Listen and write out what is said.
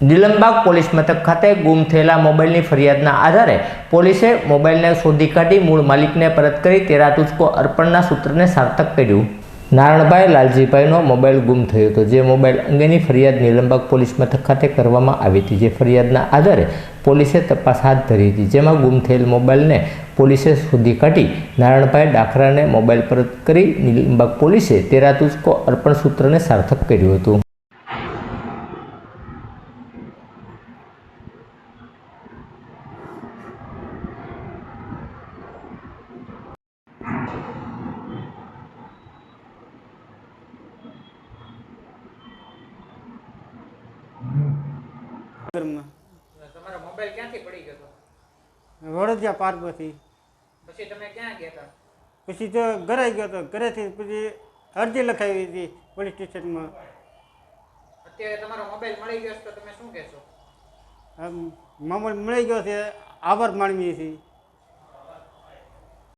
Nilambag police મથક ખાતે ગુમ થયેલા મોબાઈલની ફરિયાદના આધારે પોલીસે મોબાઈલને શોધી કાઢી મૂળ માલિકને પરત કરી તેરા તુચકો અર્પણના સૂત્રને સાર્થક કર્યું. નારણભાઈ લાલજીભાઈનો મોબાઈલ ગુમ થયો હતો, જે મોબાઈલ અંગેની ફરિયાદ નિલમબાગ પોલીસ મથક ખાતે કરવામાં આવી હતી, જે ફરિયાદના આધારે પોલીસે તપાસ હાથ ધરી હતી, જેમાં ગુમ થયેલ મોબાઈલને પોલીસે શોધી કાઢી નારણભાઈ ડાખરાને મોબાઈલ પરત કરી નિલમબાગ પોલીસે તેરા તુચકો અર્પણ સૂત્રને સાર્થક કર્યું હતું. ઘરમાં તમારો મોબાઈલ ક્યાંથી પડી ગયો વડોદરા પાર્કમાંથી. પછી તમે ક્યાં ગયા હતા? પછી તો ઘરે ગયો હતો ઘરેથી પછી અરજી લખાવી હતી પોલીસ સ્ટેશનમાં. અત્યારે તમારો મોબાઈલ મળી ગયો તો તમે શું કહેશો? મોબાઈલ મળી ગયો છે આભાર માનવીએ છીએ.